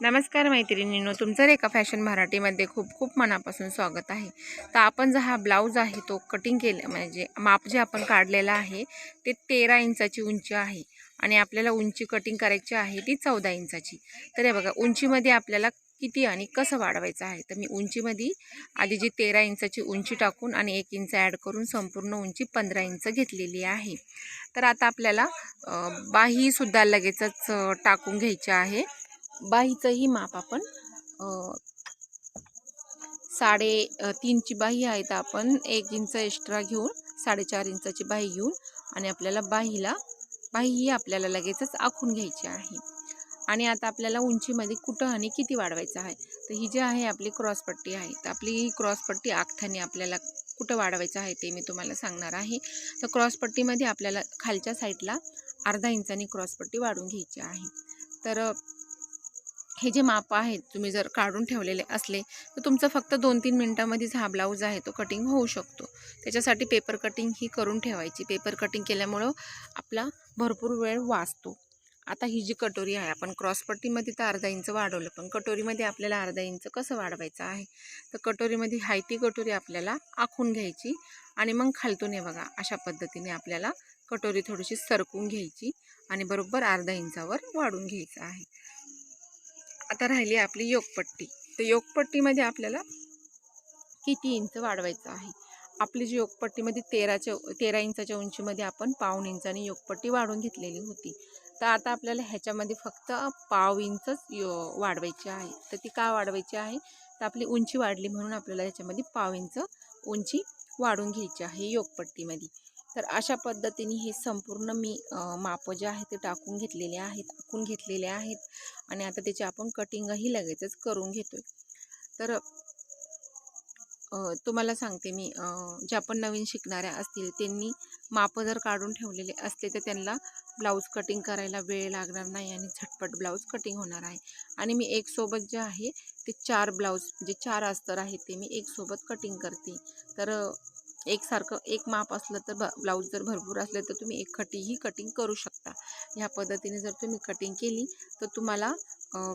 नमस्कार मैत्रिणींनो तुमचं रेखा फॅशन मराठीमध्ये खूप खूप मनापासून स्वागत आहे. तर आपण जो हा ब्लाऊज आहे तो कटिंग केला म्हणजे माप जे आपण काढलेलं आहे ते तेरा इंचाची उंची आहे आणि आपल्याला उंची कटिंग करायची आहे ती चौदा इंचाची. तर हे बघा उंचीमध्ये आपल्याला किती आणि कसं वाढवायचं आहे? तर मी उंचीमध्ये आधी जी तेरा इंचाची उंची टाकून आणि एक इंच ॲड करून संपूर्ण उंची पंधरा इंच घेतलेली आहे. तर आता आपल्याला अं, बाहीसुद्धा लगेचच टाकून घ्यायची आहे. बाहीचंही माप आपण साडे तीनची बाही आहे तर आपण. एक इंच एक्स्ट्रा घेऊन साडेचार इंचाची बाही घेऊन आणि आपल्याला बाहीला बाही ही आपल्याला लगेचच आखून घ्यायची आहे. आणि आता आपल्याला उंचीमध्ये कुठं आणि किती वाढवायचं आहे? तर ही जी आहे आपली क्रॉसपट्टी आहे. तर आपली ही क्रॉसपट्टी आखथाने आपल्याला कुठं वाढवायचं आहे ते मी तुम्हाला सांगणार आहे. तर क्रॉसपट्टीमध्ये आपल्याला खालच्या साईडला अर्धा इंचाने क्रॉसपट्टी वाढवून घ्यायची आहे. तर हे जे माप आहेत तुम्ही जर काढून ठेवलेले असले तर तुमचं फक्त दोन तीन मिनटामध्येच हा ब्लाऊज आहे तो कटिंग होऊ शकतो. त्याच्यासाठी पेपर कटिंग ही करून ठेवायची. पेपर कटिंग केल्यामुळं आपला भरपूर वेळ वाचतो. आता ही जी कटोरी आहे आपण क्रॉसपट्टीमध्ये तर अर्धा इंच वाढवलं पण कटोरीमध्ये आपल्याला अर्धा इंच कसं वाढवायचं आहे? तर कटोरीमध्ये हाय ती कटोरी आपल्याला आखून घ्यायची आणि मग खालतून हे बघा अशा पद्धतीने आपल्याला कटोरी थोडीशी सरकून घ्यायची आणि बरोबर अर्धा इंचावर वाढून घ्यायचं आहे. आता राहिली आपली योगपट्टी. तर योगपट्टीमध्ये आपल्याला किती इंच वाढवायचं आहे? आपली जी योगपट्टीमध्ये तेराच्या तेरा इंचाच्या उंचीमध्ये आपण पाऊण इंचाने योगपट्टी वाढवून घेतलेली होती. तर आता आपल्याला ह्याच्यामध्ये फक्त पाव इंचच यो वाढवायची आहे. तर ती का वाढवायची आहे? तर आपली उंची वाढली म्हणून आपल्याला ह्याच्यामध्ये पाव इंच उंची वाढून घ्यायची आहे योगपट्टीमध्ये. तर अशा पद्धतीने हे संपूर्ण मी मापं जे आहे ते टाकून घेतलेले आहेत आखून घेतलेले आहेत आणि आता त्याची आपण कटिंगही लगेचच करून घेतो तर तुम्हाला सांगते मी ज्या पण नवीन शिकणाऱ्या असतील त्यांनी मापं जर काढून ठेवलेले असले तर त्यांना ब्लाऊज कटिंग करायला वेळ लागणार नाही आणि झटपट ब्लाऊज कटिंग होणार आहे. आणि मी एकसोबत जे आहे ते चार ब्लाऊज म्हणजे चार अस्तर आहेत ते मी एकसोबत कटिंग करते. तर एकसारखं एक माप असलं तर ब ब्लाऊज जर भरपूर असलं तर तुम्ही एक खटीही कटिंग करू शकता. ह्या पद्धतीने जर तुम्ही कटिंग केली तर तुम्हाला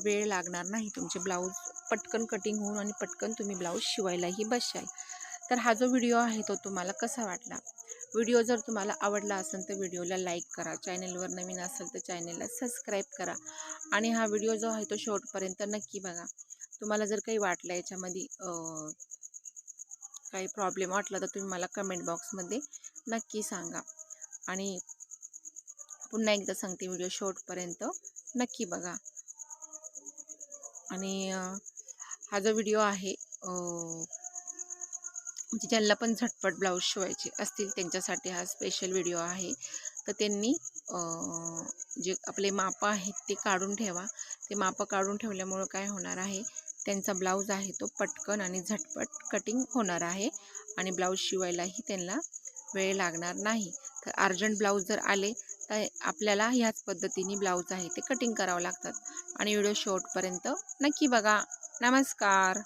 वेळ लागणार नाही तुमचे ब्लाऊज पटकन कटिंग होऊन आणि पटकन तुम्ही ब्लाऊज शिवायलाही बसशाल तर हा जो व्हिडिओ आहे तो तुम्हाला कसा वाटला? व्हिडिओ जर तुम्हाला आवडला असेल तर व्हिडिओला लाईक करा. चॅनेलवर नवीन असेल तर चॅनेलला सबस्क्राईब करा. आणि हा व्हिडिओ जो आहे तो शेवटपर्यंत नक्की बघा. तुम्हाला जर काही वाटलं याच्यामध्ये काही प्रॉब्लेम वाटला तर तुम्ही मला कमेंट बॉक्समध्ये नक्की सांगा. आणि पुन्हा एकदा सांगते व्हिडिओ शेवटपर्यंत नक्की बघा. आणि हा जो व्हिडिओ आहे म्हणजे ज्यांना पण झटपट ब्लाऊज शिवायचे असतील त्यांच्यासाठी हा स्पेशल व्हिडिओ आहे. तर त्यांनी जे आपले मापं आहेत ते काढून ठेवा. ते मापं काढून ठेवल्यामुळं काय होणार आहे? त्यांचा ब्लाऊज आहे तो पटकन आणि झटपट कटिंग होणार आहे आणि ब्लाऊज शिवायलाही त्यांना वेळ लागणार नाही. तर अर्जंट ब्लाऊज जर आले तर आपल्याला ह्याच पद्धतीने ब्लाऊज आहे ते कटिंग करावं लागतात. आणि व्हिडिओ शेवटपर्यंत नक्की बघा. नमस्कार.